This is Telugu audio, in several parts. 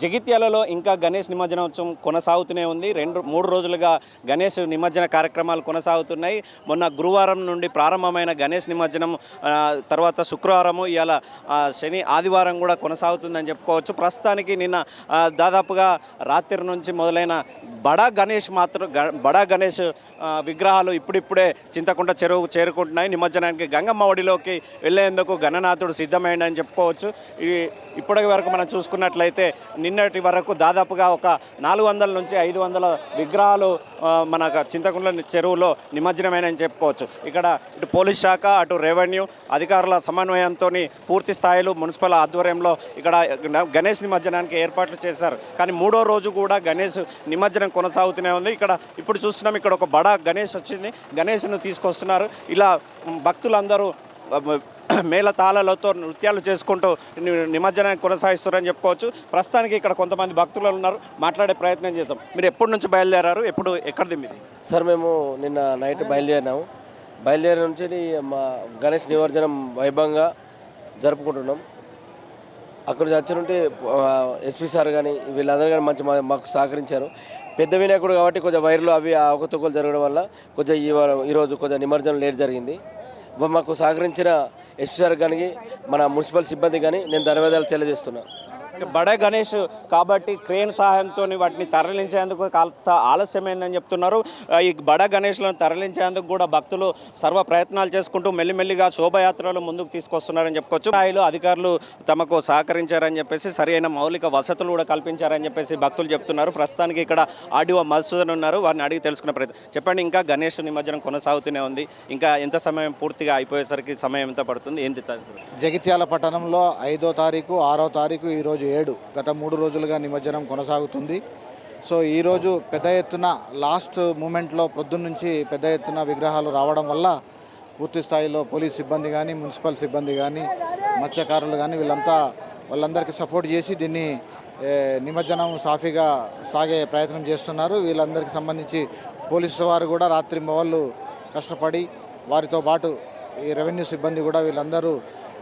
జగిత్యాలలో ఇంకా గణేష్ నిమజ్జనోత్సవం కొనసాగుతూనే ఉంది. రెండు మూడు రోజులుగా గణేష్ నిమజ్జన కార్యక్రమాలు కొనసాగుతున్నాయి. మొన్న గురువారం నుండి ప్రారంభమైన గణేష్ నిమజ్జనం తర్వాత శుక్రవారము ఇవాళ శని ఆదివారం కూడా కొనసాగుతుందని చెప్పుకోవచ్చు. ప్రస్తుతానికి నిన్న దాదాపుగా రాత్రి నుంచి మొదలైన బడా గణేష్ మాత్రం గ- బడా గణేష్ విగ్రహాలు ఇప్పుడిప్పుడే చింతకుంట చెరువు చేరుకుంటున్నాయి. నిమజ్జనానికి గంగమ్మ ఒడిలోకి వెళ్ళేందుకు గణనాథుడు సిద్ధమైందని చెప్పుకోవచ్చు. ఈ ఇప్పటి వరకు మనం చూసుకున్నట్లయితే నిన్నటి వరకు దాదాపుగా ఒక నాలుగు వందల నుంచి ఐదు వందల విగ్రహాలు మన చింతకుంట చెరువులో నిమజ్జనమైనని చెప్పుకోవచ్చు. ఇక్కడ ఇటు పోలీస్ శాఖ అటు రెవెన్యూ అధికారుల సమన్వయంతో పూర్తి స్థాయిలో మున్సిపల్ ఆధ్వర్యంలో ఇక్కడ గణేష్ నిమజ్జనానికి ఏర్పాట్లు చేశారు. కానీ మూడో రోజు కూడా గణేష్ నిమజ్జనం కొనసాగుతూనే ఉంది. ఇక్కడ ఇప్పుడు చూస్తున్నాం ఇక్కడ ఒక బడా గణేష్ వచ్చింది. గణేష్ను తీసుకొస్తున్నారు. ఇలా భక్తులందరూ మేళ తాళాలతో నృత్యాలు చేసుకుంటూ నిమజ్జనాన్ని కొనసాగిస్తారని చెప్పుకోవచ్చు. ప్రస్తుతానికి ఇక్కడ కొంతమంది భక్తులు ఉన్నారు. మాట్లాడే ప్రయత్నం చేస్తాం మీరు ఎప్పటి నుంచి బయలుదేరారు? ఎప్పుడు ఎక్కడిది మీది? సార్ మేము నిన్న నైట్ బయలుదేరినాము. బయలుదేరి నుంచి మా గణేష్ నిమజ్జనం వైభవంగా జరుపుకుంటున్నాం. అక్కడ వచ్చి ఎస్పీ సార్ కానీ వీళ్ళందరూ కానీ మంచి మా- మాకు సహకరించారు. పెద్ద వినాయకుడు కాబట్టి కొంచెం వైర్లు అవి అవకతవకలు జరగడం వల్ల కొంచెం ఈ వారం ఈరోజు కొంచెం నిమజ్జనం లేట్ జరిగింది. మాకు సహకరించిన ఎస్పీ సార్ కానీ మన మున్సిపల్ సిబ్బంది కానీ నేను ధన్యవాదాలు తెలియజేస్తున్నాను బడే గణేష్ కాబట్టి క్రేన్ సహాయంతో వాటిని తరలించేందుకు కాస్త ఆలస్యమైందని చెప్తున్నారు. ఈ బడ గణేష్లను తరలించేందుకు కూడా భక్తులు సర్వ ప్రయత్నాలు చేసుకుంటూ మెల్లిమెల్లిగా శోభయాత్రలు ముందుకు తీసుకొస్తున్నారని చెప్పుకోవచ్చు. స్థాయిలో అధికారులు తమకు సహకరించారని చెప్పేసి సరైన మౌలిక వసతులు కూడా కల్పించారని చెప్పేసి భక్తులు చెప్తున్నారు. ప్రస్తుతానికి ఇక్కడ ఆడివో మధుసూదన్ ఉన్నారు. వారిని అడిగి తెలుసుకునే ప్రయత్నం. చెప్పండి ఇంకా గణేష్ నిమజ్జనం కొనసాగుతూనే ఉంది. ఇంకా ఎంత సమయం పూర్తిగా అయిపోయేసరికి సమయం ఎంత పడుతుంది? ఏంటి జగిత్యాల పట్టణంలో ఐదో తారీఖు ఆరో తారీఖు ఈరోజు ఏడు. గత మూడు రోజులుగా నిమజ్జనం కొనసాగుతుంది. సో ఈరోజు పెద్ద ఎత్తున లాస్ట్ మూమెంట్లో పొద్దున్నుంచి పెద్ద ఎత్తున విగ్రహాలు రావడం వల్ల పూర్తి స్థాయిలో పోలీస్ సిబ్బంది కానీ మున్సిపల్ సిబ్బంది కానీ మత్స్యకారులు కానీ వీళ్ళంతా వాళ్ళందరికీ సపోర్ట్ చేసి దీన్ని నిమజ్జనం సాఫీగా సాగే ప్రయత్నం చేస్తున్నారు. వీళ్ళందరికీ సంబంధించి పోలీసు వారు కూడా రాత్రి మొవళ్ళు కష్టపడి వారితో పాటు ఈ రెవెన్యూ సిబ్బంది కూడా వీళ్ళందరూ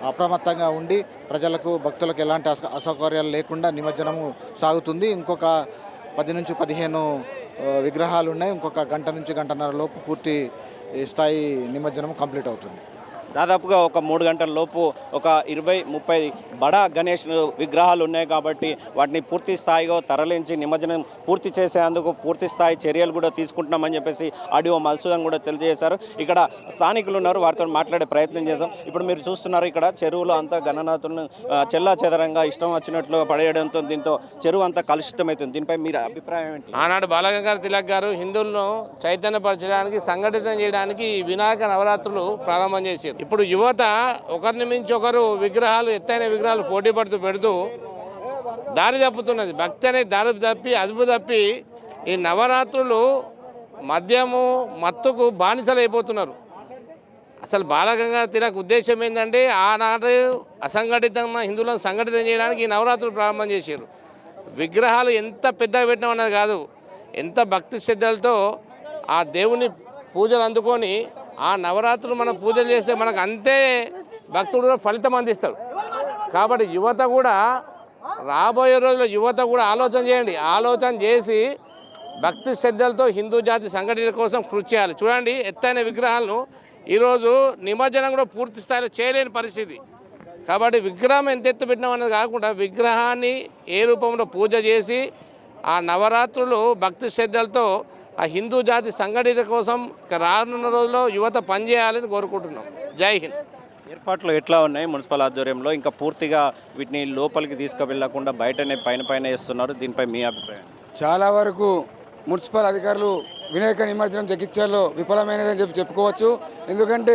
అప్రమత్తంగా ఉండి ప్రజలకు భక్తులకు ఎలాంటి అస- అసౌకర్యాలు లేకుండా నిమజ్జనము సాగుతుంది. ఇంకొక పది నుంచి పదిహేను విగ్రహాలు ఉన్నాయి. ఇంకొక గంట నుంచి గంటన్నర లోపు పూర్తి స్థాయి నిమజ్జనం కంప్లీట్ అవుతుంది. దాదాపుగా ఒక మూడు గంటల లోపు ఒక ఇరవై ముప్పై బడా గణేష్ విగ్రహాలు ఉన్నాయి కాబట్టి వాటిని పూర్తి స్థాయిగా తరలించి నిమజ్జనం పూర్తి చేసేందుకు పూర్తి స్థాయి చర్యలు కూడా తీసుకుంటున్నామని చెప్పేసి ఆడియో మల్సూదం కూడా తెలియజేశారు. ఇక్కడ స్థానికులు ఉన్నారు వారితో మాట్లాడే ప్రయత్నం చేశాం ఇప్పుడు మీరు చూస్తున్నారు ఇక్కడ చెరువులో అంతా గణనాథులను చెల్లా చెదరంగా ఇష్టం వచ్చినట్లు పడేయడంతో దీంతో చెరువు అంతా కలుషితమవుతుంది. దీనిపై మీరు అభిప్రాయం ఏంటి? ఆనాడు బాలగంగాధర తిలక్ గారు హిందువులను చైతన్యపరచడానికి సంఘటితం చేయడానికి ఈ వినాయక నవరాత్రులు ప్రారంభం చేశారు. ఇప్పుడు యువత ఒకరిని మించి ఒకరు విగ్రహాలు ఎత్తైన విగ్రహాలు పోటీ పడుతూ పెడుతూ దారి తప్పుతున్నది. భక్తి అనే దారి తప్పి అదుపు తప్పి ఈ నవరాత్రులు మద్యము మత్తుకు బానిసలు అయిపోతున్నారు అసలు బాలగంగా తిరగ ఉద్దేశం ఏంటంటే ఆనాడు అసంఘటితంగా హిందువులను సంఘటితం చేయడానికి ఈ నవరాత్రులు ప్రారంభం చేశారు. విగ్రహాలు ఎంత పెద్దగా పెట్టినాం అన్నది కాదు. ఎంత భక్తి శ్రద్ధలతో ఆ దేవుని పూజలు అందుకొని ఆ నవరాత్రులు మనం పూజలు చేస్తే మనకు అంతే భక్తుడు ఫలితం అందిస్తాడు. కాబట్టి యువత కూడా రాబోయే రోజుల్లో యువత కూడా ఆలోచన చేయండి. ఆలోచన చేసి భక్తి శ్రద్ధలతో హిందూ జాతి సంఘటన కోసం కృషి చేయాలి. చూడండి ఎత్తైన విగ్రహాలను ఈరోజు నిమజ్జనం కూడా పూర్తి స్థాయిలో చేయలేని పరిస్థితి. కాబట్టి విగ్రహం ఎంత ఎత్తు పెట్టినాం అనేది కాకుండా విగ్రహాన్ని ఏ రూపంలో పూజ చేసి ఆ నవరాత్రులు భక్తి శ్రద్ధలతో ఆ హిందూ జాతి సంఘటన కోసం ఇక రానున్న రోజుల్లో యువత పనిచేయాలని కోరుకుంటున్నాం. జై హింద్. ఏర్పాట్లు ఎట్లా ఉన్నాయి మున్సిపల్ ఆధ్వర్యంలో? ఇంకా పూర్తిగా వీటిని లోపలికి తీసుకువెళ్ళకుండా బయటనే పైన పైన వేస్తున్నారు. దీనిపై మీ అభిప్రాయం? చాలా వరకు మున్సిపల్ అధికారులు వినాయక నిమజ్జనం జగిత్యాల్లో విఫలమైనదని చెప్పి చెప్పుకోవచ్చు. ఎందుకంటే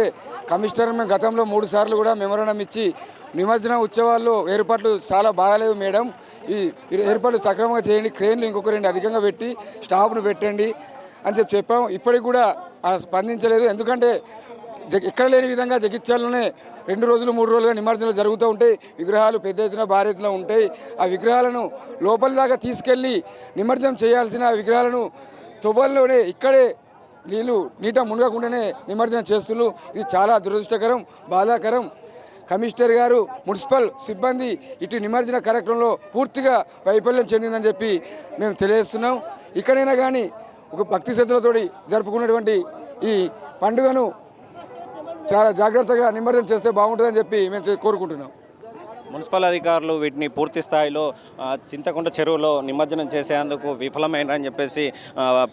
కమిషనర్ మేము గతంలో మూడు సార్లు కూడా మెమోరాండం ఇచ్చి నిమజ్జన ఉత్సవాల్లో ఏర్పాట్లు చాలా బాగాలేవు మేడం. ఈ ఏర్పాట్లు సక్రమంగా చేయండి. క్రేన్లు ఇంకొక రెండు అధికంగా పెట్టి స్టాఫ్ను పెట్టండి అని చెప్పి చెప్పాము. ఇప్పటికి కూడా స్పందించలేదు. ఎందుకంటే జగ- ఎక్కడ లేని విధంగా జగిత్యాలలోనే రెండు రోజులు మూడు రోజులుగా నిమజ్జనాలు జరుగుతూ ఉంటాయి. విగ్రహాలు పెద్ద ఎత్తున భారీ ఎత్తున ఉంటాయి. ఆ విగ్రహాలను లోపల దాకా తీసుకెళ్ళి నిమజ్జనం చేయాల్సిన విగ్రహాలను తువ్వల్లోనే ఇక్కడే నీళ్ళు నీట మునగకుండానే నిమజ్జనం చేస్తున్నారు. ఇది చాలా దురదృష్టకరం బాధాకరం. కమిషనర్ గారు మున్సిపల్ సిబ్బంది ఇటు నిమజ్జన కార్యక్రమంలో పూర్తిగా వైఫల్యం చెందిందని చెప్పి మేము తెలియజేస్తున్నాం. ఇక్కడైనా కానీ ఒక భక్తి శ్రద్ధలతోటి జరుపుకున్నటువంటి ఈ పండుగను చాలా జాగ్రత్తగా నిమజ్జనం చేస్తే బాగుంటుందని చెప్పి మేము కోరుకుంటున్నాం. మున్సిపల్ అధికారులు వీటిని పూర్తి స్థాయిలో ఆ, చింతకుంట చెరువులో నిమజ్జనం చేసేందుకు విఫలమైనని చెప్పేసి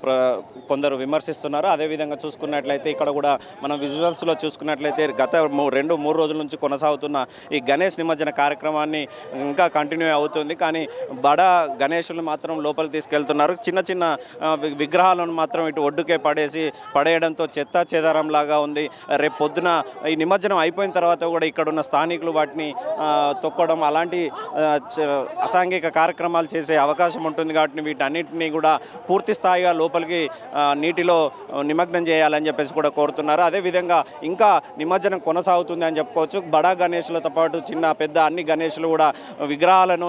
ప్ర- కొందరు విమర్శిస్తున్నారు. అదేవిధంగా చూసుకున్నట్లయితే ఇక్కడ కూడా మనం విజువల్స్లో చూసుకున్నట్లయితే గత మూ- రెండు మూడు రోజుల నుంచి కొనసాగుతున్న ఈ గణేష్ నిమజ్జన కార్యక్రమాన్ని ఇంకా కంటిన్యూ అవుతుంది. కానీ బడ గణేషులు మాత్రం లోపల తీసుకెళ్తున్నారు. చిన్న చిన్న విగ్రహాలను మాత్రం ఇటు ఒడ్డుకే పడేసి పడేయడంతో చెత్త చెదారం లాగా ఉంది. రేపు పొద్దున ఈ నిమజ్జనం అయిపోయిన తర్వాత కూడా ఇక్కడ ఉన్న స్థానికులు వాటిని తొక్కడం అలాంటి చ- అసాంఘిక కార్యక్రమాలు చేసే అవకాశం ఉంటుంది కాబట్టి వీటన్నిటిని కూడా పూర్తి స్థాయిగా లోపలికి నీటిలో నిమగ్నం చేయాలని చెప్పేసి కూడా కోరుతున్నారు. అదేవిధంగా ఇంకా నిమజ్జనం కొనసాగుతుంది అని చెప్పుకోవచ్చు. బడా గణేషులతో పాటు చిన్న పెద్ద అన్ని గణేషులు కూడా విగ్రహాలను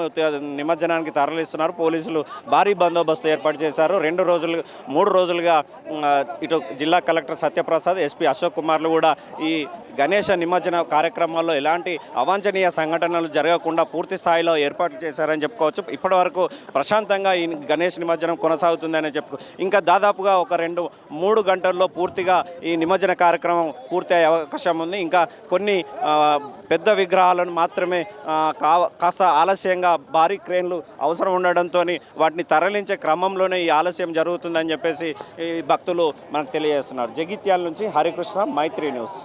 నిమజ్జనానికి తరలిస్తున్నారు. పోలీసులు భారీ బందోబస్తు ఏర్పాటు చేశారు. రెండు రోజులు మూడు రోజులుగా ఇటు జిల్లా కలెక్టర్ సత్యప్రసాద్ ఎస్పీ అశోక్ కుమార్లు కూడా ఈ గణేష నిమజ్జన కార్యక్రమాల్లో ఎలాంటి అవాంఛనీయ సంఘటనలు జరగకుండా పూర్తి స్థాయిలో ఏర్పాటు చేశారని చెప్పుకోవచ్చు. ఇప్పటి వరకు ప్రశాంతంగా ఈ గణేష్ నిమజ్జనం కొనసాగుతుందని చెప్పుకో ఇంకా దాదాపుగా ఒక రెండు మూడు గంటల్లో పూర్తిగా ఈ నిమజ్జన కార్యక్రమం పూర్తి అయ్యే అవకాశం ఉంది. ఇంకా కొన్ని పెద్ద విగ్రహాలను మాత్రమే కా కాస్త ఆలస్యంగా భారీ క్రేన్లు అవసరం ఉండడంతో వాటిని తరలించే క్రమంలోనే ఈ ఆలస్యం జరుగుతుందని చెప్పేసి ఈ భక్తులు మనకు తెలియజేస్తున్నారు. జగిత్యాల నుంచి హరికృష్ణ మైత్రి న్యూస్.